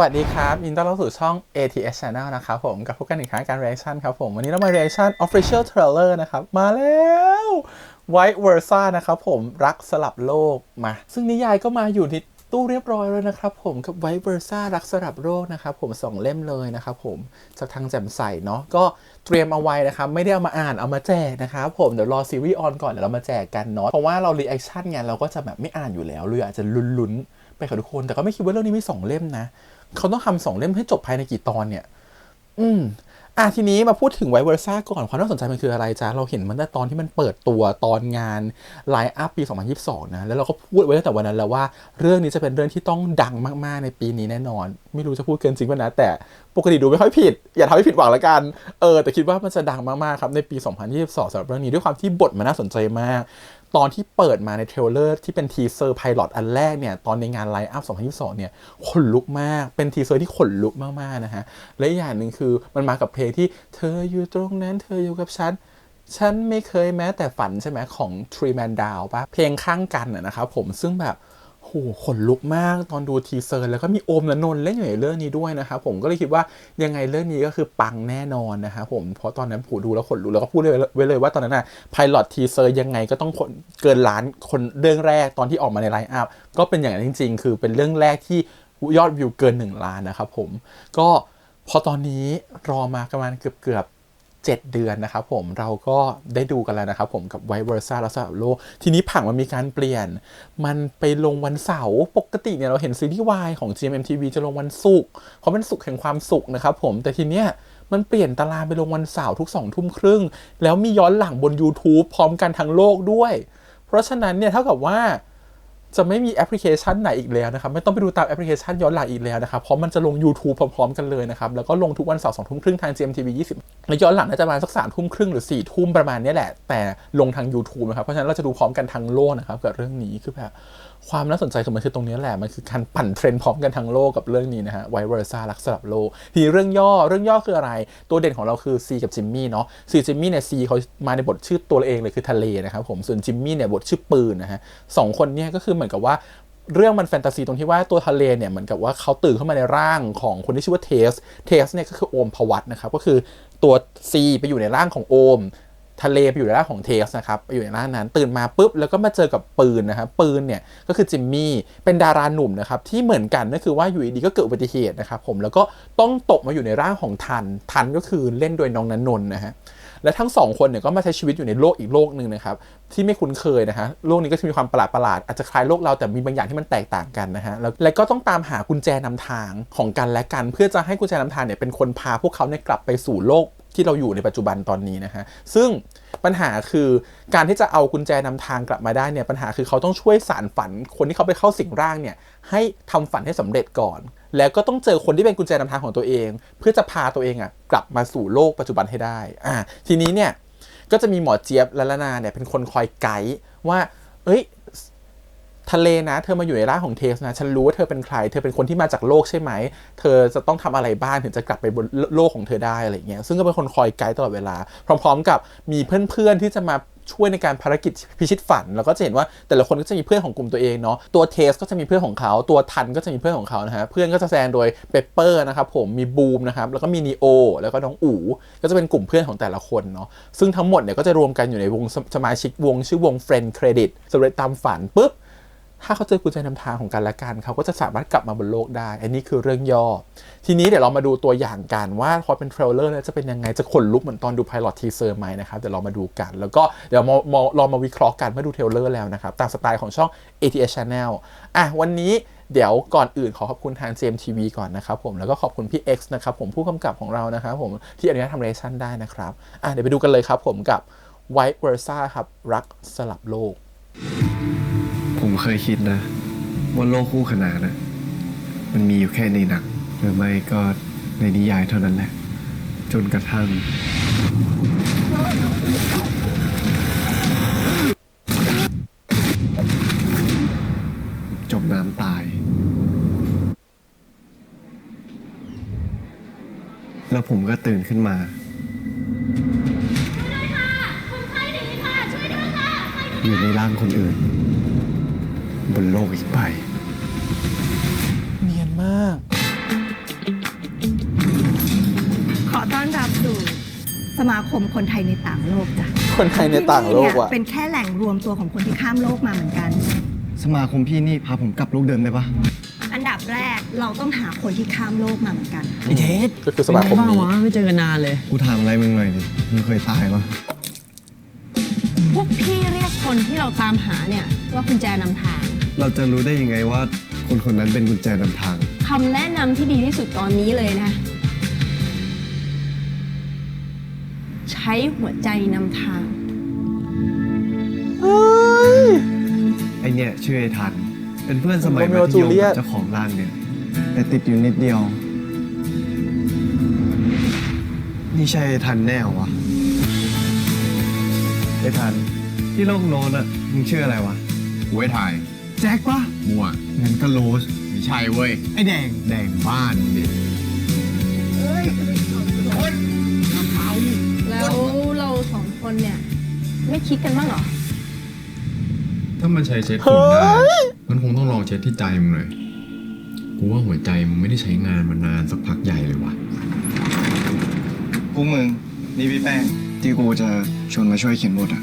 วัสดีครับยินดีต้อนรับสู่ช่อง ATS Channel นะครับผมกับพบกันอีกครั้งการ reaction ครับผม วันนี้เรามา reaction official trailer นะครับ มาแล้ว White Versa นะครับผมรักสลับโลกมา ซึ่งนิยายก็มาอยู่ในตู้เรียบร้อยแล้วนะครับผมกับ White Versa รักสลับโลกนะครับผมสองเล่มเลยนะครับผมจากทางแจ่มใสเนาะก็เตรียมเอาไว้นะครับ ไม่ได้เอามาอ่านเอามาแจกนะครับผมเดี๋ยวรอซีรีส์ออนก่อนเดี๋ยวเรามาแจกกันเนาะเพราะว่าเรา reaction ไงเราก็จะแบบไม่อ่านอยู่แล้วเลยอาจจะลุ้นๆไปกับทุกคนแต่ก็ไม่คิดว่าเรื่องนี้มีสองเล่มนะ เขาต้องทำสองเล่มให้จบภายในกี่ตอนเนี่ย อืมอะทีนี้มาพูดถึงไวเวอร์ซ่าก่อนความน่าสนใจมันคืออะไรจ๊ะเราเห็นมันตั้งแต่ตอนที่มันเปิดตัวตอนงานไลน์อัพปี 2022 นะ แล้วเราก็พูดไว้ตั้งแต่วันนั้นแล้วว่าเรื่องนี้จะเป็นเรื่องที่ต้องดังมากๆในปีนี้แน่นอน ไม่รู้จะพูดเกินจริงป่ะนะ แต่ปกติดูไม่ค่อยผิด อย่าทำให้ผิดหวังละกัน เออ แต่คิดว่ามันจะดังมากๆครับในปี 2022สำหรับเรื่องนี้ด้วยความที่บทมันน่าสนใจมาก ตอนที่เปิดมาในเทรลเลอร์ที่เป็นทีเซอร์ไพลอตอันแรกเนี่ย ตอนในงานไลฟ์อัพ2022 เนี่ยขนลุกมาก เป็นทีเซอร์ที่ขนลุกมากๆนะฮะ และอย่างหนึ่งคือมันมากับเพลงที่เธออยู่ตรงนั้น เธออยู่กับฉัน ฉันไม่เคยแม้แต่ฝันใช่ไหมของ Tree Man Down ปะเพลงข้างกันนะนะครับผมซึ่งแบบ ขนลุกมากตอนดูทีเซอร์แล้วก็มีโอมและนนเล่นอยู่ในเรื่องนี้ด้วยนะครับผมก็เลยคิดว่ายังไงเรื่องนี้ก็คือปังแน่นอนนะครับผมเพราะตอนนั้นผมดูแล้วขนลุกแล้วก็พูดเลยไว้เลยว่าตอนนั้นน่ะไพลอตทีเซอร์ยังไงก็ต้องคนเกินล้านคนเรื่องแรกตอนที่ออกมาในไลน์อัพก็เป็นอย่างนั้นจริง ๆ คือเป็นเรื่องแรกที่ยอดวิวเกิน 1 ล้านนะครับผมก็พอตอนนี้รอมาประมาณเกือบๆ 7 เดือนนะครับผมเราก็ได้ดูกันแล้วนะครับผมกับไวเวอร์ซ่าและสลับโลก ทีนี้ผังมันมีการเปลี่ยน มันไปลงวันเสาร์ปกติเนี่ยเราเห็นซีรีส์วายของ GMMTV จะลงวันศุกร์เพราะเป็นศุกร์แห่งความสุขนะครับผมแต่ทีเนี้ยมันเปลี่ยนตารางไปลงวันเสาร์ทุก2ทุ่มครึ่ง แล้วมีย้อนหลังบน YouTube พร้อมกันทั้งโลกด้วย เพราะฉะนั้นเนี่ยเท่ากับว่า จะไม่มีแอปพลิเคชันไหนอีกแล้วนะครับ ไม่ต้องไปดูตามแอปพลิเคชันย้อนหลังอีกแล้วนะครับ เพราะมันจะลง YouTube พร้อมๆกันเลยนะครับ แล้วก็ลงทุกวันเสาร์สองทุ่มครึ่งทาง GMTV 20แล้วย้อนหลังน่าจะประมาณสักสามทุ่มครึ่งหรือสี่ทุ่มประมาณนี้แหละ แต่ลงทาง YouTube นะครับ เพราะฉะนั้นเราจะดูพร้อมกันทั้งโลกนะครับกับเรื่องนี้คือแบบ ความน่าสนใจของมันคือตรงนี้แหละ มันคือการปั่นเทรนด์พร้อมกันทั้งโลกกับเรื่องนี้นะฮะไวเวอร์ซ่ารักสลับโลก ทีเรื่องย่อเรื่องย่อคืออะไร ตัวเด่นของเราคือซีกับจิมมี่เนาะซีจิมมี่เนี่ยซีเขามาในบทชื่อตัวเองเลยคือทะเลนะครับผมส่วนจิมมี่เนี่ยบทชื่อปืนนะฮะสองคนเนี่ยก็คือเหมือนกับว่าเรื่องมันแฟนตาซีตรงที่ว่าตัวทะเลเนี่ยเหมือนกับว่าเขาตื่นเข้ามาในร่างของคนที่ชื่อว่าเทส เทสเนี่ยก็คือโอมพวัตนะครับก็คือตัว C ไปอยู่ในร่างของโอม ทะเลไปอยู่ในร่างของเทสนะครับไปอยู่ในร่างนั้นตื่นมาปุ๊บแล้วก็มาเจอกับปืนนะครับปืนเนี่ยก็คือจิมมี่เป็นดาราหนุ่มนะครับที่เหมือนกันก็คือว่าอยู่ดีก็เกิดอุบัติเหตุนะครับผมแล้วก็ต้องตกมาอยู่ในร่างของทันทันก็คือเล่นโดยน้องนันนนนะฮะและทั้งสองคนเนี่ยก็มาใช้ชีวิตอยู่ในโลกอีกโลกหนึ่งนะครับที่ไม่คุ้นเคยนะฮะโลกนี้ก็จะมีความประหลาดประหลาดอาจจะคล้ายโลกเราแต่มีบางอย่างที่มันแตกต่างกันนะฮะแล้วแล้วก็ต้องตามหากุญแจนำทางของกันและกัน เพื่อจะให้กุญแจนำทางเนี่ยเป็นคนพาพวกเขาเนี่ยกลับไปสู่โลก ที่เราอยู่ในปัจจุบันตอนนี้นะฮะซึ่งปัญหาคือการที่จะเอากุญแจนำทางกลับมาได้เนี่ยปัญหาคือเขาต้องช่วยสารฝันคนที่เขาไปเข้าสิ่งร่างเนี่ยให้ทำฝันให้สำเร็จก่อน แล้วก็ต้องเจอคนที่เป็นกุญแจนำทางของตัวเอง เพื่อจะพาตัวเองอะกลับมาสู่โลกปัจจุบันให้ได้อ่าทีนี้เนี่ยก็จะมีหมอเจี๊ยบและละนาเนี่ยเป็นคนคอยไกด์ว่า เอ้ย ทะเลนะ เธอมาอยู่ในร่างของเทสนะ ฉันรู้ว่าเธอเป็นใคร เธอเป็นคนที่มาจากโลกใช่ไหม เธอจะต้องทำอะไรบ้างถึงจะกลับไปบนโลกของเธอได้อะไรเงี้ย ซึ่งก็เป็นคนคอยไกด์ตลอดเวลา พร้อม ๆ กับมีเพื่อนๆที่จะมาช่วยในการภารกิจพิชิตฝัน แล้วก็จะเห็นว่าแต่ละคนก็จะมีเพื่อนของกลุ่มตัวเองเนาะตัวเทสก็จะมีเพื่อนของเขา ตัวทันก็จะมีเพื่อนของเขานะฮะเพื่อนก็จะแสดงโดยเปเปอร์นะครับผมมีบูมนะครับแล้วก็มีนีโอแล้วก็น้องอู๋ก็จะเป็นกลุ่มเพื่อนของแต่ละคนเนาะซึ่งทั้งหมดเนี่ยก็จะรวมกันอยู่ในวงสมาชิกวงชื่อวง Friend Credit สำเร็จตามฝันปุ๊บ ถ้าเขาเจอกุญแจนำทางของกันและกัน เขาก็จะสามารถกลับมาบนโลกได้ อันนี้คือเรื่องย่อ ทีนี้เดี๋ยวเรามาดูตัวอย่างกันว่าพอเป็นเทรลเลอร์แล้วจะเป็นยังไง จะขนลุกเหมือนตอนดู Pilot Teaser ไหมนะครับ เดี๋ยวเรามาดูกัน แล้วก็เดี๋ยวมาลองมาวิเคราะห์กันเมื่อดูเทรลเลอร์แล้วนะครับ ตามสไตล์ของช่อง ATS Channel อะวันนี้เดี๋ยวก่อนอื่นขอขอบคุณทาง CMTV ก่อนนะครับผม แล้วก็ขอบคุณพี่ X นะครับผมผู้กำกับของเรานะครับผมที่อนุญาตทำเรชั่นได้นะครับอะเดี๋ยวไปดูกันเลยครับผมกับ White Versa ครับรักสลับโลก เคยคิดนะ ว่าโลกคู่ขนานนะมันมีอยู่แค่ในหนังหรือไม่ก็ในนิยายเท่านั้นแหละ จนกระทั่ง จมน้ำตาย แล้วผมก็ตื่นขึ้นมา อยู่ในร่างคนอื่น บนโลกอีกไป เนียนมาก ขอต้อนรับสู่สมาคมคนไทยในต่างโลกจ้ะคนไทยในต่างโลกว่ะเป็นแค่แหล่งรวมตัวของคนที่ข้ามโลกมาเหมือนกัน สมาคมพี่นี่พาผมกลับโลกเดิมได้ปะอันดับแรกเราต้องหาคนที่ข้ามโลกมาเหมือนกัน ไอเทสก็คือสมาคมนี้บ้าวะไม่เจอกันนานเลย กูถามอะไรมึงหน่อยดิ มึงเคยตายปะพวกพี่เรียกคนที่เราตามหาเนี่ยว่าคุณแจนำทาง เราจะรู้ได้ยังไงว่าคนคนนั้นเป็นกุญแจนำทาง คำแนะนำที่ดีที่สุดตอนนี้เลยนะ ใช้หัวใจนำทางเฮ้ยไอเนี่ยชื่อไอทัน เป็นเพื่อนสมัยโรมิมัโอธจูยมเลียตกับเจ้าของร้านเนี่ย แต่ติดอยู่นิดเดียว นี่ใช่ไอทันแน่เหรอวะไอทัน ที่โลกโน้นอะมึงชื่ออะไรวะ กูไว้ถ่าย แจ็คปะมั่วงั้นก็โรสไม่ใช่เว้ย ไอแดง แดงบ้านมึงดิแล้วเราสองคนเนี่ย ไม่คิดกันบ้างเหรอ ถ้ามันใช้เช็ดฝุ่นได้ มันคงต้องลองเช็ดที่ใจมึงเลย กูว่าหัวใจมึงไม่ได้ใช้งานมานานสักพักใหญ่เลยว่ะพวกมึง นี่พี่แป้ง ที่กูจะชวนมาช่วยเขียนบทอะ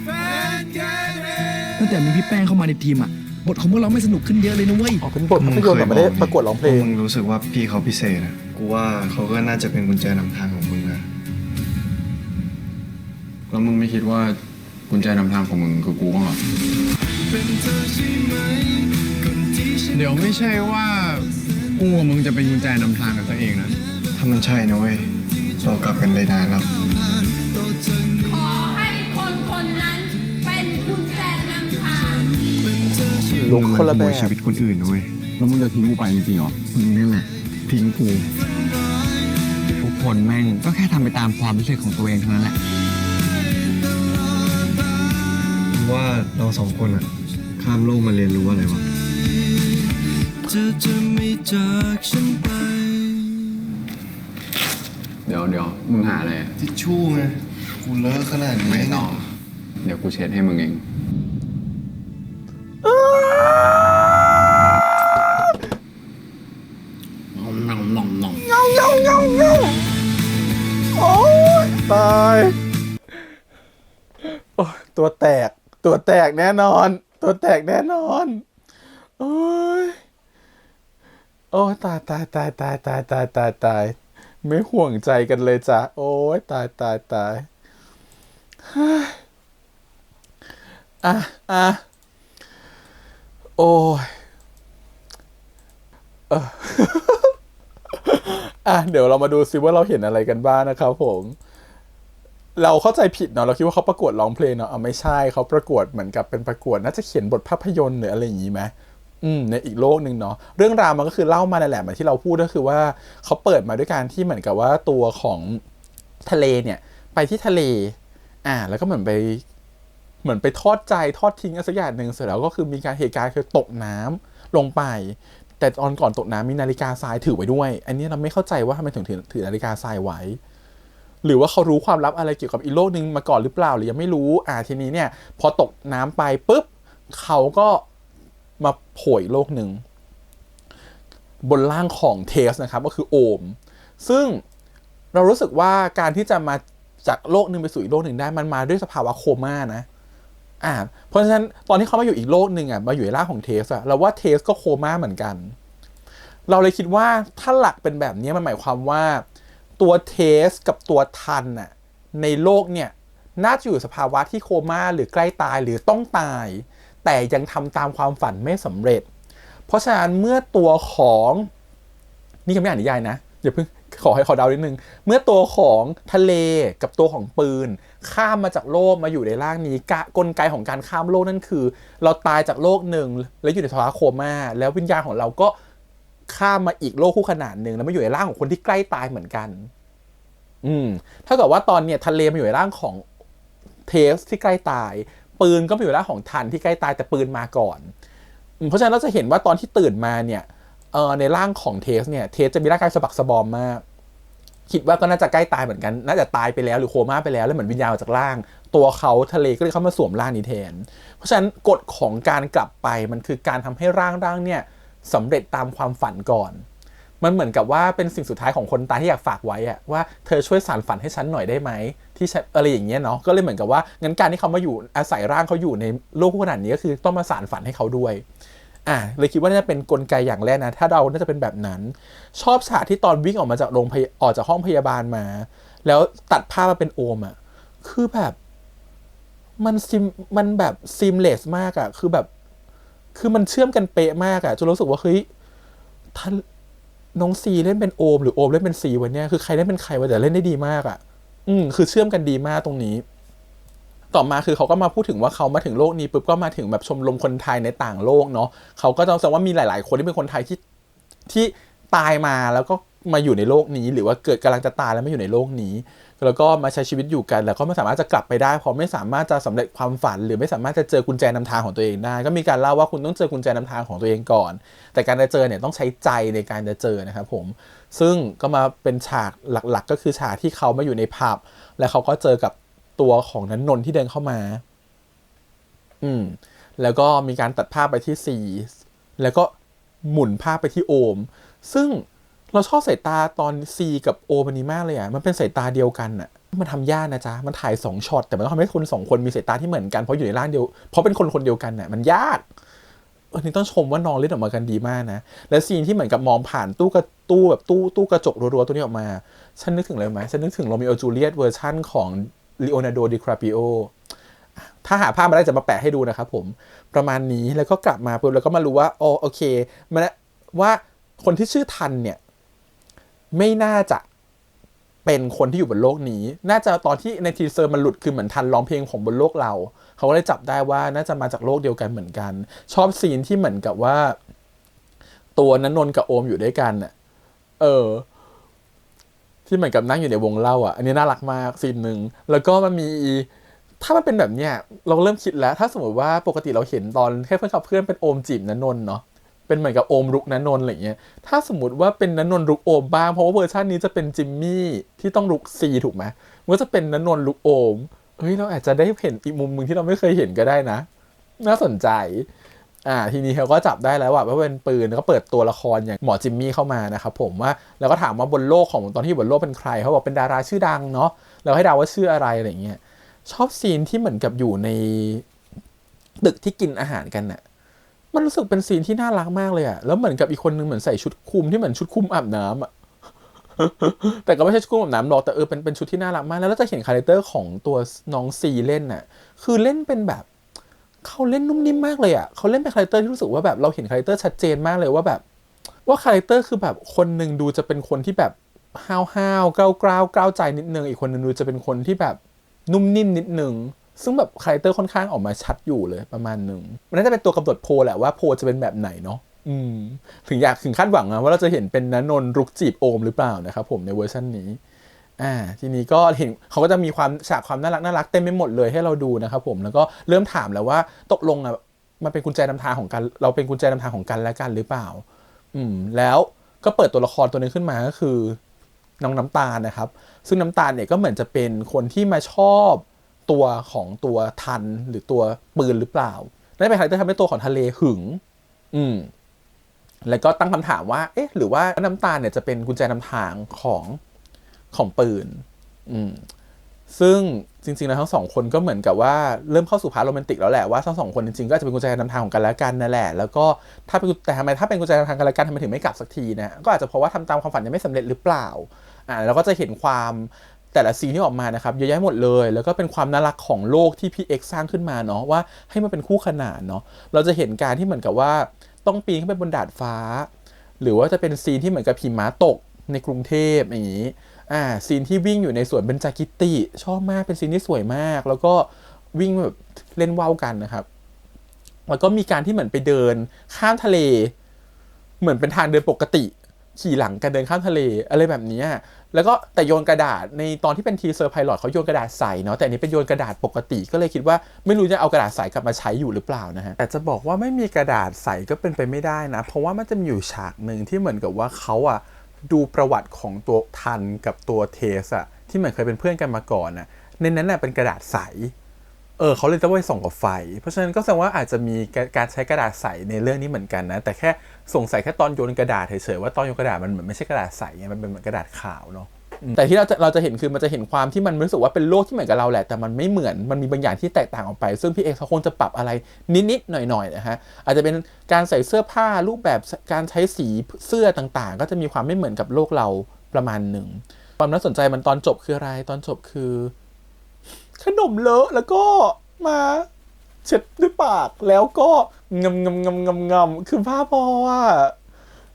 ตั้งแต่มีพี่แป้งเข้ามาในทีมอะ บทของพวกเราไม่สนุกขึ้นเยอะเลยนะเว้ย อ๋อเป็นบทภาพยนตร์แต่ไม่ได้ประกวดร้องเพลง มึงรู้สึกว่าพี่เขาพิเศษอะกูว่าเขาก็น่าจะเป็นกุญแจนำทางของมึงนะแล้วมึงไม่คิดว่ากุญแจนำทางของมึงคือกูบ้างเหรอ เดี๋ยวไม่ใช่ว่ากูกับมึงจะเป็นกุญแจนำทางกันซะเองนะ ถ้ามันใช่นะเว้ยเรากลับกันได้นานแล้ว ลุกคนละมึงแบมัขโมยบชีวิตคนอื่นนะเว้ยแล้วมึงจะทิ้งกูไปจริงๆเหรอมึงนี่แหละทิ้งกูทุกคนแม่งก็แค่ทำไปตามความรู้สึกของตัวเองเท่านั้นแหละว่าเราสองคนอะข้ามโลกมาเรียนรู้อะไรวะเดี๋ยวเดี๋ยวมึงหาอะไรอะทิชชู่ไงกูเลอะขนาดนี้ไม่ต้องเดี๋ยวกูเช็ดให้มึงเอง ตัวแตก ตัวแตกแน่นอน ตัวแตกแน่นอน โอ้ย โอ้ตายตายตายตายตายตายตายตาย ไม่ห่วงใจกันเลยจ้ะ โอ้ยตายตายตายเฮ้ยอะอะโอ้ยเอออะเดี๋ยวเรามาดูซิว่าเราเห็นอะไรกันบ้างนะครับผม เราเข้าใจผิดเนาะเราคิดว่าเขาประกวดร้องเพลงเนาะเอะไม่ใช่เขาประกวดเหมือนกับเป็นประกวด น่าจะเขียนบทภาพยนตร์หรืออะไรอย่างนี้ไหมอืมในอีกโลกหนึ่งเนาะเรื่องราวมันก็คือเล่ามาในแหละเหมือนที่เราพูดก็คือว่าเขาเปิดมาด้วยการที่เหมือนกับว่าตัวของทะเลเนี่ย ไปที่ทะเล อ่า แล้วก็เหมือนไป เหมือนไปทอดใจทอดทิ้งอะไรสักอย่างหนึ่งเสร็จแล้วก็คือมีการเหตุการณ์คือตกน้ำลงไป แต่ตอนก่อนตกน้ำมีนาฬิกาทรายถือไว้ด้วย อันนี้เราไม่เข้าใจว่าทำไมถึงถือถือนาฬิกาทรายไว้ หรือว่าเขารู้ความลับอะไรเกี่ยวกับอีกโลกหนึ่งมาก่อนหรือเปล่าหรือยังไม่รู้อ่าทีนี้เนี่ย พอตกน้ำไปปุ๊บเขาก็มาโผล่โลกหนึ่งบนล่างของเทสนะครับก็คือโอม ซึ่งเรารู้สึกว่าการที่จะมาจากโลกหนึ่งไปสู่อีกโลกหนึ่งได้มันมาด้วยสภาวะโคม่านะอ่าเพราะฉะนั้นตอนที่เขามาอยู่อีกโลกหนึ่งอะมาอยู่ในร่างของเทสอะเราว่าเทสก็โคม่าเหมือนกัน เราเลยคิดว่าถ้าหลักเป็นแบบนี้มันหมายความว่า ตัวเทสกับตัวทันน่ะในโลกเนี่ยน่าจะอยู่สภาวะที่โคม่าหรือใกล้ตายหรือต้องตาย แต่ยังทำตามความฝันไม่สำเร็จ เพราะฉะนั้นเมื่อตัวของนี่ยังไม่อ่านนิยายนะอย่าเพิ่งขอให้ขอเดานิดนึง เมื่อตัวของทะเลกับตัวของปืน ข้ามมาจากโลกมาอยู่ในร่างนี้กะกลไกของการข้ามโลกนั่นคือ เราตายจากโลกหนึ่งแล้วอยู่ในสภาวะโคม่าแล้ววิญญาณของเราก็ ข้ามมาอีกโลกคู่ขนาดหนึ่งแล้วมาอยู่ในร่างของคนที่ใกล้ตายเหมือนกัน อืมถ้าเกิดว่าตอนเนี้ยทะเลมาอยู่ในร่างของเทสที่ใกล้ตาย ปืนก็มาอยู่ในร่างของทันที่ใกล้ตายแต่ปืนมาก่อน เพราะฉะนั้นเราจะเห็นว่าตอนที่ตื่นมาเนี่ยเอ่อในร่างของเทสเนี่ยเทสจะมีร่างกายสะบักสะบอมมากคิดว่าก็น่าจะใกล้ตายเหมือนกัน น่าจะตายไปแล้วหรือโคม่าไปแล้วแล้วเหมือนวิญญาณออกจากร่าง ตัวเขาทะเลก็เลยเข้ามาสวมร่างนี้แทน เพราะฉะนั้นกฎของการกลับไปมันคือการทำให้ร่างร่างเนี่ย สำเร็จตามความฝันก่อน มันเหมือนกับว่าเป็นสิ่งสุดท้ายของคนตายที่อยากฝากไว้อะว่าเธอช่วยสานฝันให้ฉันหน่อยได้ไหมที่อะไรอย่างเงี้ยเนาะก็เลยเหมือนกับว่างั้นการที่เขามาอยู่อาศัยร่างเขาอยู่ในโลกขนาดนี้ก็คือต้องมาสารฝันให้เขาด้วยอะเลยคิดว่าน่าจะเป็นกลไกอย่างแรกนะ ถ้าเราน่าจะเป็นแบบนั้น ชอบฉากที่ตอนวิ่งออกมาจากโรงพยออกจากห้องพยาบาลมา แล้วตัดภาพมาเป็นโอมอะคือแบบ มันซิมมันแบบซิมเลสมากอะคือแบบ คือมันเชื่อมกันเป๊ะมากอะจนรู้สึกว่าเฮ้ยท่านน้องซีเล่นเป็นโอมหรือโอมเล่นเป็นซีวันเนี้ยคือใครเล่นเป็นใครวะแต่เล่นได้ดีมากอะอืมคือเชื่อมกันดีมากตรงนี้ ต่อมาคือเขาก็มาพูดถึงว่าเขามาถึงโลกนี้ปุ๊บก็มาถึงแบบชมรมคนไทยในต่างโลกเนาะเขาก็จะแสดงว่ามีหลาย ๆ คนที่เป็นคนไทยที่ที่ตายมาแล้วก็ มาอยู่ในโลกนี้ หรือว่าเกิดกำลังจะตายแล้วมาอยู่ในโลกนี้ แล้วก็มาใช้ชีวิตอยู่กัน แล้วก็ไม่สามารถจะกลับไปได้เพราะไม่สามารถจะสำเร็จความฝัน หรือไม่สามารถจะเจอกุญแจนำทางของตัวเองได้ ก็มีการเล่าว่าคุณต้องเจอกุญแจนำทางของตัวเองก่อน แต่การจะเจอเนี่ยต้องใช้ใจในการจะเจอนะครับผมซึ่งก็มาเป็นฉากหลักๆ ก็คือฉากที่เขามาอยู่ในผับแล้วเขาก็เจอกับตัวของนันนนท์ที่เดินเข้ามา อืม แล้วก็มีการตัดภาพไปที่ซีแล้วก็หมุนภาพไปที่โอม ซึ่ง เราชอบสายตาตอนซีกับโอมอันนี้มากเลยอะ มันเป็นสายตาเดียวกันอะ มันทำยากนะจ๊ะ มันถ่ายสองช็อตแต่มันต้องทำให้คนสองคนมีสายตาที่เหมือนกันเพราะอยู่ในร่างเดียว เพราะเป็นคนคนเดียวกันน่ะ มันยากอันนี้ต้องชมว่าน้องเล่นออกมากันดีมากนะ และซีนที่เหมือนกับมองผ่านตู้กระตู้แบบตู้ตู้กระจกรัวๆตัวนี้ออกมา ฉันนึกถึงอะไรไหมฉันนึกถึงโรมิโอจูเลียตเวอร์ชั่นของลีโอนาร์โดดิคราปิโอถ้าหาภาพมาได้จะมาแปะให้ดูนะครับผมประมาณนี้แล้วก็กลับมาปุ๊บแล้วก็มารู้ว่าอ๋อโอเคมันว่าคนที่ชื่อทันเนี่ย ไม่น่าจะเป็นคนที่อยู่บนโลกนี้ น่าจะตอนที่ในทีเซอร์มันหลุดคือเหมือนทันร้องเพลงของบนโลกเรา เขาก็เลยจับได้ว่าน่าจะมาจากโลกเดียวกันเหมือนกัน ชอบซีนที่เหมือนกับว่า ตัวนันนน์กับโอมอยู่ด้วยกันน่ะเออ ที่เหมือนกับนั่งอยู่ในวงเล่าอะ อันนี้น่ารักมากซีนหนึ่ง แล้วก็มันมี ถ้ามันเป็นแบบเนี้ย เราเริ่มคิดแล้ว ถ้าสมมติว่าปกติเราเห็นตอนแค่เพื่อนกับเพื่อนเป็นโอมจีบนันนนท์เนาะ เป็นเหมือนกับโอมรุกนันนนอะไรเงี้ย ถ้าสมมติว่าเป็นนันนนรุกโอมบ้าง เพราะว่าเวอร์ชันนี้จะเป็นจิมมี่ที่ต้องรุกซีถูกไหมมันก็จะเป็นนันนนรุกโอม เฮ้ยเราอาจจะได้เห็นอีกมุมหนึ่งที่เราไม่เคยเห็นก็ได้นะ น่าสนใจ อ่าทีนี้เขาก็จับได้แล้วว่าเป็นปืนแล้วก็เปิดตัวละครอย่างหมอจิมมี่เข้ามานะครับผมว่าแล้วก็ถามว่าบนโลกของตอนที่บนโลกเป็นใครเขาบอกเป็นดาราชื่อดังเนาะแล้วให้ดาว่าชื่ออะไรอะไรเงี้ยชอบซีนที่เหมือนกับอยู่ในตึกที่กินอาหารกันน่ะ มันรู้สึกเป็นซีนที่น่ารักมากเลยอะแล้วเหมือนกับอีกคนนึงเหมือนใส่ชุดคลุมที่เหมือนชุดคลุมอาบน้ำอะแต่ก็ไม่ใช่ชุดคลุมอาบน้ำหรอกแต่เออเป็นเป็นชุดที่น่ารักมาก แล้วเราจะเห็นคาแรคเตอร์ของตัวน้องซีเล่นน่ะ คือเล่นเป็นแบบเขาเล่นนุ่มนิ่มมากเลยอะเขาเล่นเป็นคาแรคเตอร์ที่รู้สึกว่าแบบเราเห็นคาแรคเตอร์ชัดเจนมากเลยว่าแบบ ว่าคาแรคเตอร์คือแบบคนหนึ่งดูจะเป็นคนที่แบบห้าวห้าวกล้าวกล้าวกล้าวใจนิดนึงอีกคนหนึ่งดูจะเป็นคนที่แบบนุ่มนิ่มนิดนึง ซึ่งแบบคาแรคเตอร์ค่อนข้างออกมาชัดอยู่เลยประมาณหนึ่งมันน่าจะเป็นตัวกำหนดโพลแหละว่าโพลจะเป็นแบบไหนเนาะอืมถึงอยากถึงคาดหวังนะว่าเราจะเห็นเป็นนนนท์รุกจีบโอมหรือเปล่านะครับผมในเวอร์ชันนี้อ่าทีนี้ก็เห็นเขาก็จะมีความฉากความน่ารักน่ารักเต็มไปหมดเลยให้เราดูนะครับผมแล้วก็เริ่มถามแล้วว่าตกลงอะมันเป็นกุญแจนำทางของกัน เราเป็นกุญแจนำทางของกันและกันหรือเปล่า อืมแล้วก็เปิดตัวละครตัวหนึงขึ้นมาก็คือน้องน้ำตาลนะครับ ซึ่งน้ำตาลเนี่ยก็เหมือนจะเป็นคนที่มาชอบ ตัวของตัวทันหรือตัวปืนหรือเปล่านั่นเป็นคาแรคเตอร์ทำให้ตัวของทะเลหึง อืม แล้วก็ตั้งคำถามว่า เอ๊ะ หรือว่าน้ำตาลเนี่ยจะเป็นกุญแจนำทางของของปืน อืม ซึ่งจริงๆแล้วทั้งสองคนก็เหมือนกับว่าเริ่มเข้าสู่พาร์ทโรแมนติกแล้วแหละว่าทั้งสองคนจริงๆก็อาจจะเป็นกุญแจนำทางของกันและกันนั่นแหละ แล้วก็ถ้าเป็นแต่ทำไมถ้าเป็นกุญแจนำทางกันและกันทำไมถึงไม่กลับสักทีนะ ก็อาจจะเพราะว่าทำตามความฝันยังไม่สำเร็จหรือเปล่า อ่าแล้วก็จะเห็นความ แต่ละซีนที่ออกมานะครับเยอะแยะหมดเลย แล้วก็เป็นความน่ารักของโลกที่พี่เอ็กสร้างขึ้นมาเนาะว่าให้มันเป็นคู่ขนานเนาะเราจะเห็นการที่เหมือนกับว่าต้องปีนขึ้นไปบนดาดฟ้า หรือว่าจะเป็นซีนที่เหมือนกับผีม้าตกในกรุงเทพอย่างนี้อ่าซีนที่วิ่งอยู่ในสวนเบญจกิติ ชอบมากเป็นซีนที่สวยมาก แล้วก็วิ่งแบบเล่นว่าวกันนะครับแล้วก็มีการที่เหมือนไปเดินข้ามทะเล เหมือนเป็นทางเดินปกติ ขี่หลังกันเดินข้ามทะเลอะไรแบบนี้แล้วก็แต่โยนกระดาษในตอนที่เป็นทีเซอร์ไพลอตเขาโยนกระดาษใสเนาะแต่อันนี้เป็นโยนกระดาษปกติก็เลยคิดว่าไม่รู้จะเอากระดาษใสกลับมาใช้อยู่หรือเปล่านะฮะแต่จะบอกว่าไม่มีกระดาษใสก็เป็นไปไม่ได้นะ เพราะว่ามันจะมีอยู่ฉากหนึ่งที่เหมือนกับว่าเขาอะดูประวัติของตัวทันกับตัวเทสอะที่เหมือนเคยเป็นเพื่อนกันมาก่อนอะในนั้นน่ะเป็นกระดาษใส ออเขาเลยต้องไปส่งกับไฟ เพราะฉะนั้นก็แสดงว่าอาจจะมีการใช้กระดาษใสในเรื่องนี้เหมือนกันนะ แต่แค่สงสัยแค่ตอนโยนกระดาษเฉยๆว่าตอนโยนกระดาษมันเหมือนไม่ใช่กระดาษใสไงมันเป็นเหมือนกระดาษขาวเนาะแต่ที่เราจะเราจะเห็นคือมันจะเห็นความที่มันรู้สึกว่าเป็นโลกที่เหมือนกับเราแหละ แต่มันไม่เหมือนมันมีบางอย่างที่แตกต่างออกไป ซึ่งพี่เอกเขาคงจะปรับอะไรนิดๆหน่อยๆนะฮะอาจจะเป็นการใส่เสื้อผ้ารูปแบบการใช้สีเสื้อต่างๆ ก็จะมีความไม่เหมือนกับโลกเราประมาณหนึ่งความน่าสนใจมันตอนจบคืออะไรตอนจบคือ ขนมเลอะแล้วก็มาเช็ดด้วยปากแล้วก็งำงำงำงำงำคือภาพพออะ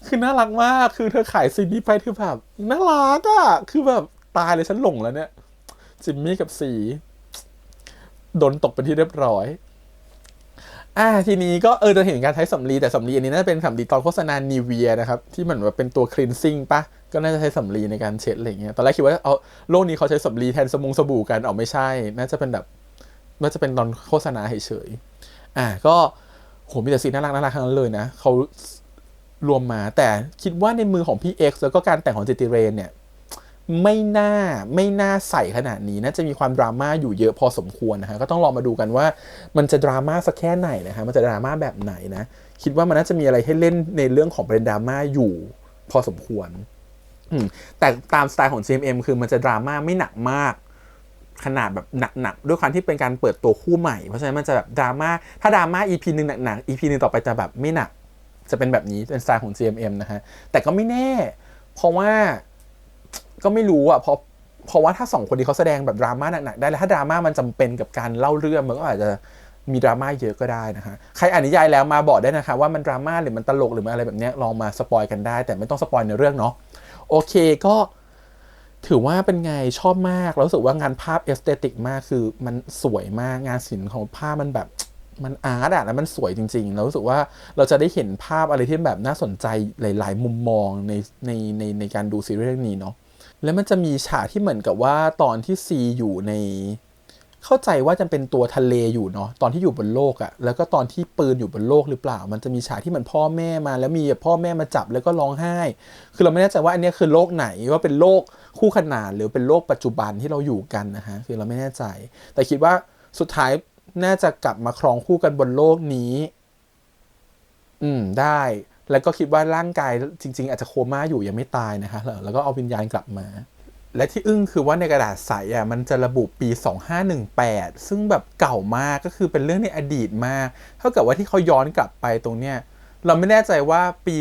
คือน่ารักมากคือเธอขายซีนี้ไปคือแบบน่ารักอะคือแบบตายเลยฉันหลงแล้วเนี่ยจิมมี่กับสีโดนตกเป็นที่เรียบร้อยอ่าทีนี้ก็เออจะเห็นการใช้สำลีแต่สำลีอันนี้น่าจะเป็นสำลีตอนโฆษณานีเวียนะครับ ที่เหมือนว่าเป็นตัวคลีนซิ่งปะ ก็น่าจะใช้สำลีในการเช็ดอะไรเงี้ย ตอนแรกคิดว่าเอาโลกนี้เขาใช้สำลีแทนสมงสบู่กันเอาไม่ใช่ น่าจะเป็นแบบน่าจะเป็นตอนโฆษณาเฉยๆอ่าก็โหมีแต่สีน่ารักน่ารักทั้งนั้นเลยนะเขารวมมาแต่คิดว่าในมือของพี่ X แล้วก็การแต่งของเจติเรนเนี่ย ไม่น่าไม่น่าใส่ขนาดนี้น่าจะมีความดราม่าอยู่เยอะพอสมควรนะฮะก็ต้องลองมาดูกันว่ามันจะดราม่าสักแค่ไหนนะฮะมันจะดราม่าแบบไหนนะ คิดว่ามันน่าจะมีอะไรให้เล่นในเรื่องของประเด็นดราม่าอยู่ พอสมควร แต่ตามสไตล์ของ GMM คือมันจะดราม่าไม่หนักมาก ขนาดแบบหนักๆด้วยความที่เป็นการเปิดตัวคู่ใหม่ เพราะฉะนั้นมันจะแบบดราม่าถ้าดราม่า EP หนึ่งหนักๆ EP หนึ่งต่อไปจะแบบไม่หนัก จะเป็นแบบนี้เป็นสไตล์ของ GMM นะฮะแต่ก็ไม่แน่ เพราะว่าก็ไม่รู้อะเพราะเพราะว่าถ้าสองคนนี้เขาแสดงแบบดราม่าหนักๆได้แล้วถ้าดราม่ามันจำเป็นกับการเล่าเรื่องมันก็อาจจะมีดราม่าเยอะก็ได้นะฮะ ใครอ่านนิยายแล้วมาบอกได้นะคะว่ามันดราม่าหรือมันตลกหรือมันอะไรแบบนี้ลองมาสปอยกันได้ แต่ไม่ต้องสปอยในเรื่องเนาะ โอเคก็ถือว่าเป็นไงชอบมากแล้วรู้สึกว่างานภาพเอสเตติกมากคือมันสวยมากงานศิลป์ของภาพมันแบบมันอาร์ตอะแล้วมันสวยจริงๆแล้วรู้สึกว่าเราจะได้เห็นภาพอะไรที่แบบน่าสนใจหลาย ๆ มุมมองในในในในการดูซีรีส์เรื่องนี้เนาะแล้วมันจะมีฉากที่เหมือนกับว่าตอนที่ซีอยู่ใน เข้าใจว่าจะเป็นตัวทะเลอยู่เนาะตอนที่อยู่บนโลกอะแล้วก็ตอนที่ปืนอยู่บนโลกหรือเปล่า มันจะมีฉากที่มือนพ่อแม่มา แล้วมีพ่อแม่มาจับแล้วก็ร้องไห้ คือเราไม่แน่ใจว่าอันนี้คือโลกไหนว่าเป็นโลกคู่ขนานหรือเป็นโลกปัจจุบันที่เราอยู่กันนะฮะคือเราไม่แน่ใจ แต่คิดว่าสุดท้ายน่าจะกลับมาครองคู่กันบนโลกนี้ อืมได้แล้วก็คิดว่าร่างกายจริง ๆ อาจจะโคม่าอยู่ยังไม่ตายนะคะแล้วก็เอาวิญญาณกลับมา และที่อึ้งคือว่าในกระดาษใสอะมันจะระบุปี 2518 ซึ่งแบบเก่ามากก็คือเป็นเรื่องในอดีตมาก เท่ากับว่าที่เขาย้อนกลับไปตรงเนี้ยเราไม่แน่ใจว่าปี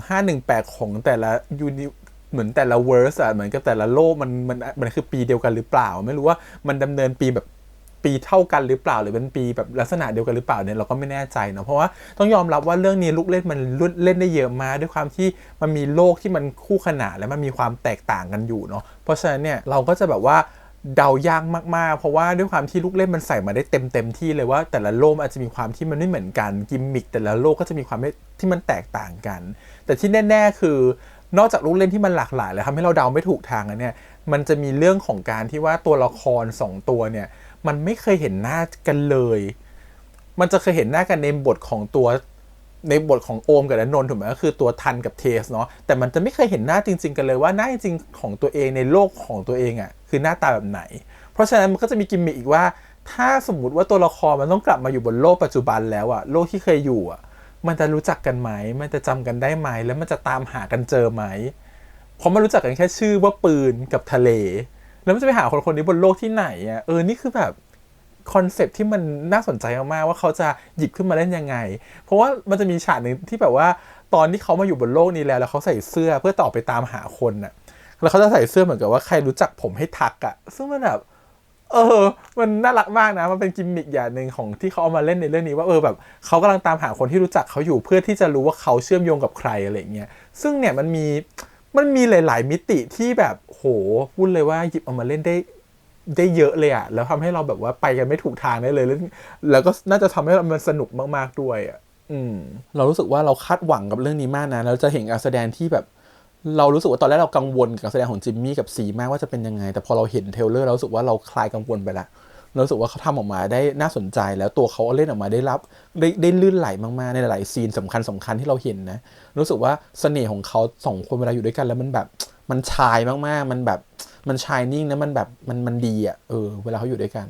2518 ของแต่ละยูนิเหมือนแต่ละเวอร์สอะเหมือนกับแต่ละโลกมันมันมันคือปีเดียวกันหรือเปล่า ไม่รู้ว่ามันดำเนินปีแบบ ปีเท่ากันหรือเปล่า หรือเป็นปีแบบลักษณะเดียวกันหรือเปล่าเนี่ยเราก็ไม่แน่ใจเนาะเพราะว่าต้องยอมรับว่าเรื่องนี้ลูกเล่นมันเล่นได้เยอะมากด้วยความที่มันมีโลกที่มันคู่ขนานและมันมีความแตกต่างกันอยู่เนาะเพราะฉะนั้นเนี่ยเราก็จะแบบว่าเดายากมาก ๆ เพราะว่าด้วยความที่ลูกเล่นมันใส่มาได้เต็มเต็มที่เลยว่า แต่ละโลกอาจจะมีความที่มันไม่เหมือนกันกิมมิคแต่ละโลกก็จะมีความที่มันแตกต่างกัน แต่ที่แน่ ๆ คือนอกจากลูกเล่นที่มันหลากหลายแล้วทำให้เราเดาไม่ถูกทางเนี่ยมันจะมีเรื่องของการที่ว่าตัวละครสองตัวเนี่ย มันไม่เคยเห็นหน้ากันเลย มันจะเคยเห็นหน้ากันในบทของตัวในบทของโอมกับนนท์ถูกไหมก็คือตัวทันกับเทสเนาะแต่มันจะไม่เคยเห็นหน้าจริง ๆ กันเลยว่าหน้าจริงของตัวเองในโลกของตัวเองอะ่ะคือหน้าตาแบบไหน เพราะฉะนั้นมันก็จะมีกิมมิคอีกว่า ถ้าสมมติว่าตัวละครมันต้องกลับมาอยู่บนโลกปัจจุบันแล้วอะโลกที่เคยอยู่อะมันจะรู้จักกันไหม มันจะจำกันได้ไหม แล้วมันจะตามหากันเจอไหม เพราะมันรู้จักกันแค่ชื่อว่าปืนกับทะเล แล้วมันจะไปหาคนคนนี้บนโลกที่ไหนอะเออนี่คือแบบคอนเซปที่มันน่าสนใจมากๆว่าเขาจะหยิบขึ้นมาเล่นยังไง เพราะว่ามันจะมีฉากหนึ่งที่แบบว่าตอนที่เขามาอยู่บนโลกนี้แล้ว แล้วเขาใส่เสื้อเพื่อต่อไปตามหาคนน่ะ แล้วเขาจะใส่เสื้อเหมือนกับว่าใครรู้จักผมให้ทักอะ ซึ่งมันแบบเออ มันน่ารักมากนะ มันเป็นกิมมิคอย่างหนึ่งของที่เขาเอามาเล่นในเรื่องนี้ว่าเออแบบเขากำลังตามหาคนที่รู้จักเขาอยู่เพื่อที่จะรู้ว่าเขาเชื่อมโยงกับใครอะไรเงี้ย ซึ่งเนี่ยมันมี มันมีหลาย ๆ มิติที่แบบโหพูดเลยว่าหยิบเอามาเล่นได้ได้เยอะเลยอะแล้วทำให้เราแบบว่าไปกันไม่ถูกทางได้เลยแล้วแล้วก็น่าจะทำให้มันสนุกมาก ๆ ด้วยอะอืม เรารู้สึกว่าเราคาดหวังกับเรื่องนี้มากนะเราจะเห็นการแสดงที่แบบ เรารู้สึกว่าตอนแรกเรากังวลกับการแสดงของจิมมี่กับสีมากว่าจะเป็นยังไง แต่พอเราเห็นเทเลอร์เรารู้สึกว่าเราคลายกังวลไปละ เรารู้สึกว่าเขาทำออกมาได้น่าสนใจ แล้วตัวเขาเล่นออกมาได้รับได้ได้ลื่นไหลมากๆในหลายๆซีนสำคัญสำคัญที่เราเห็นนะรู้สึกว่าเสน่ห์ของเขาสองคนเวลาอยู่ด้วยกันแล้วมันแบบมันชายมากๆ มันแบบมันชายนิ่งนะมันแบบมันมันดีอะเออเวลาเขาอยู่ด้วยกัน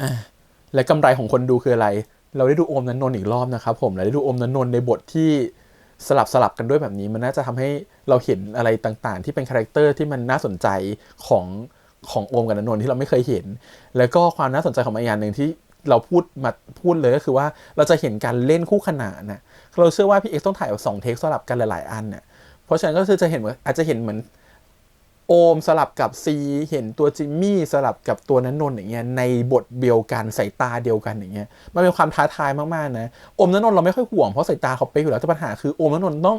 อะและกำไรของคนดูคืออะไร เราได้ดูโอมนันนนอีกรอบนะครับผมเราได้ดูโอมนันนนในบทที่สลับสลับกันด้วยแบบนี้มันน่าจะทำให้เราเห็นอะไรต่างๆ ที่เป็นคาแรคเตอร์ที่มันน่าสนใจของ ของโอมกับนนนท์ที่เราไม่เคยเห็น แล้วก็ความน่าสนใจของมันอีกอย่างหนึ่งที่เราพูดมาพูดเลยก็คือว่าเราจะเห็นการเล่นคู่ขนานน่ะเราเชื่อว่าพี่เอ็กต้องถ่ายแบบสองเทคสลับกันหลาย ๆ อันน่ะเพราะฉะนั้นก็คือจะเห็นเหมือนอาจจะเห็นเหมือนโอมสลับกับซีเห็นตัวจิมมี่สลับกับตัวนันนน์อย่างเงี้ยในบทเดียวกันสายตาเดียวกันอย่างเงี้ยมันเป็นความท้าทายมากๆนะโอมนันนนท์เราไม่ค่อยห่วงเพราะสายตาเขาเป๊ะอยู่แล้วแต่ปัญหาคือโอมนันนนท์ต้อง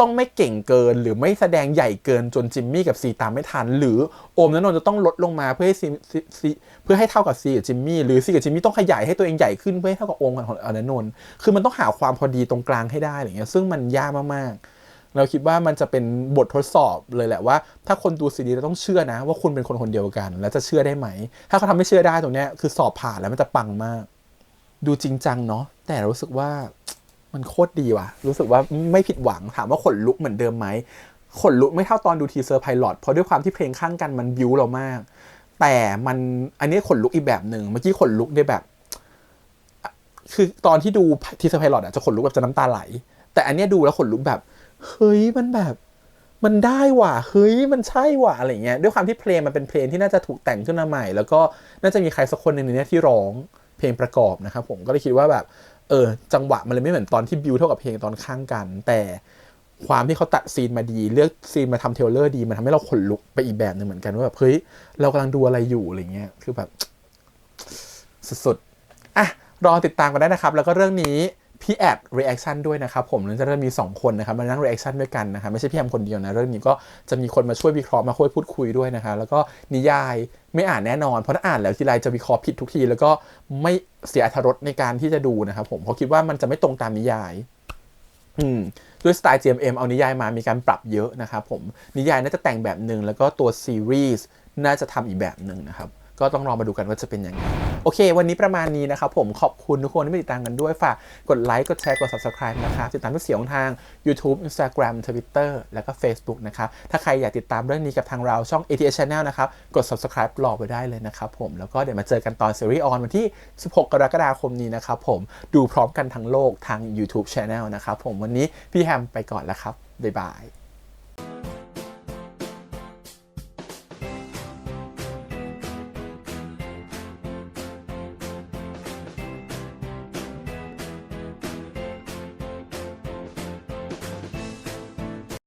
ต้องไม่เก่งเกิน หรือไม่แสดงใหญ่เกินจนจิมมี่กับซีตามไม่ทัน หรือโอมนันนนท์จะต้องลดลงมาเพื่อให้ซีซีเพื่อให้เท่ากับซีกับจิมมี่หรือซีกับจิมมี่ต้องขยายให้ตัวเองใหญ่ขึ้นเพื่อให้เท่ากับโอมกับของนันนนท์คือมันต้องหาความพอดีตรงกลางให้ได้อะไรเงี้ยซึ่งมันยากมากๆ เราคิดว่ามันจะเป็นบททดสอบเลยแหละว่า ถ้าคนดูซีรีเราต้องเชื่อนะ ว่าคุณเป็นคนคนเดียวกัน แล้วจะเชื่อได้ไหม ถ้าเขาทำให้เชื่อได้ตรงเนี้ยคือสอบผ่านแล้วมันจะปังมาก ดูจริงจังเนาะแต่รู้สึกว่า มันโคตรดีว่ะ รู้สึกว่าไม่ผิดหวังถามว่าขนลุกเหมือนเดิมไหมขนลุกไม่เท่าตอนดูทีเซอร์ไพลอตเพราะด้วยความที่เพลงข้างกันมันบิวเรามาก แต่มันอันนี้ขนลุกอีกแบบหนึ่งเมื่อกี้ขนลุกได้แบบ คือตอนที่ดูทีเซอร์ไพลอตอะจะขนลุกแบบจะน้ำตาไหล แต่อันนี้ดูแล้วขนลุกแบบ เฮ้ยมันแบบ มันได้ว่ะเฮ้ยมันใช่ว่ะอะไรเงี้ยด้วยความที่เพลงมันเป็นเพลงที่น่าจะถูกแต่งขึ้นมาใหม่ แล้วก็น่าจะมีใครสักคนหนึ่งในนี้ที่ร้องเพลงประกอบนะครับผมก็เลยคิดว่าแบบ เออจังหวะมันเลยไม่เหมือนตอนที่บิวเท่ากับเพลงตอนข้างกัน แต่ความที่เขาตัดซีนมาดี เลือกซีนมาทำเทเลอร์ดีมันทำให้เราขนลุกไปอีกแบบหนึ่งเหมือนกันว่าแบบเฮ้ยเรากำลังดูอะไรอยู่อะไรเงี้ยคือแบบสุดๆอะรอติดตามกันได้นะครับ แล้วก็เรื่องนี้ พี่แอด reaction ด้วยนะครับผมแล้วจะมี 2 คนนะครับมานั่ง reaction ด้วยกันนะครับไม่ใช่พี่แอมคนเดียวนะ เรื่องนี้ก็จะมีคนมาช่วยวิเคราะห์มาช่วยพูดคุยด้วยนะครับแล้วก็นิยายไม่อ่านแน่นอน เพราะถ้าอ่านแล้วทีไรจะวิเคราะห์ผิดทุกที แล้วก็ไม่เสียอรรถรสในการที่จะดูนะครับผมเพราะคิดว่ามันจะไม่ตรงตามนิยายอืมด้วยสไตล์ GMM เอานิยายมามีการปรับเยอะนะครับผมนิยายน่าจะแต่งแบบหนึ่งแล้วก็ตัวซีรีส์น่าจะทำอีกแบบหนึ่งนะครับก็ต้องรอมาดูกันว่าจะเป็นยังไง โอเค วันนี้ประมาณนี้นะครับผมขอบคุณทุกคนที่มาติดตามกันด้วยฝากกดไลค์กดแชร์กด subscribe นะครับติดตามทุกเสียงทาง YouTube Instagram Twitter แล้วก็ Facebook นะครับถ้าใครอยากติดตามเรื่องนี้กับทางเราช่อง ATS Channel นะครับกด subscribe รอไปได้เลยนะครับผมแล้วก็เดี๋ยวมาเจอกันตอนซีรีส์ออนวันที่ 16 กรกฎาคมนี้นะครับผมดูพร้อมกันทั้งโลกทาง YouTube Channel นะครับผมวันนี้พี่แฮมไปก่อนแล้วครับบ๊ายบาย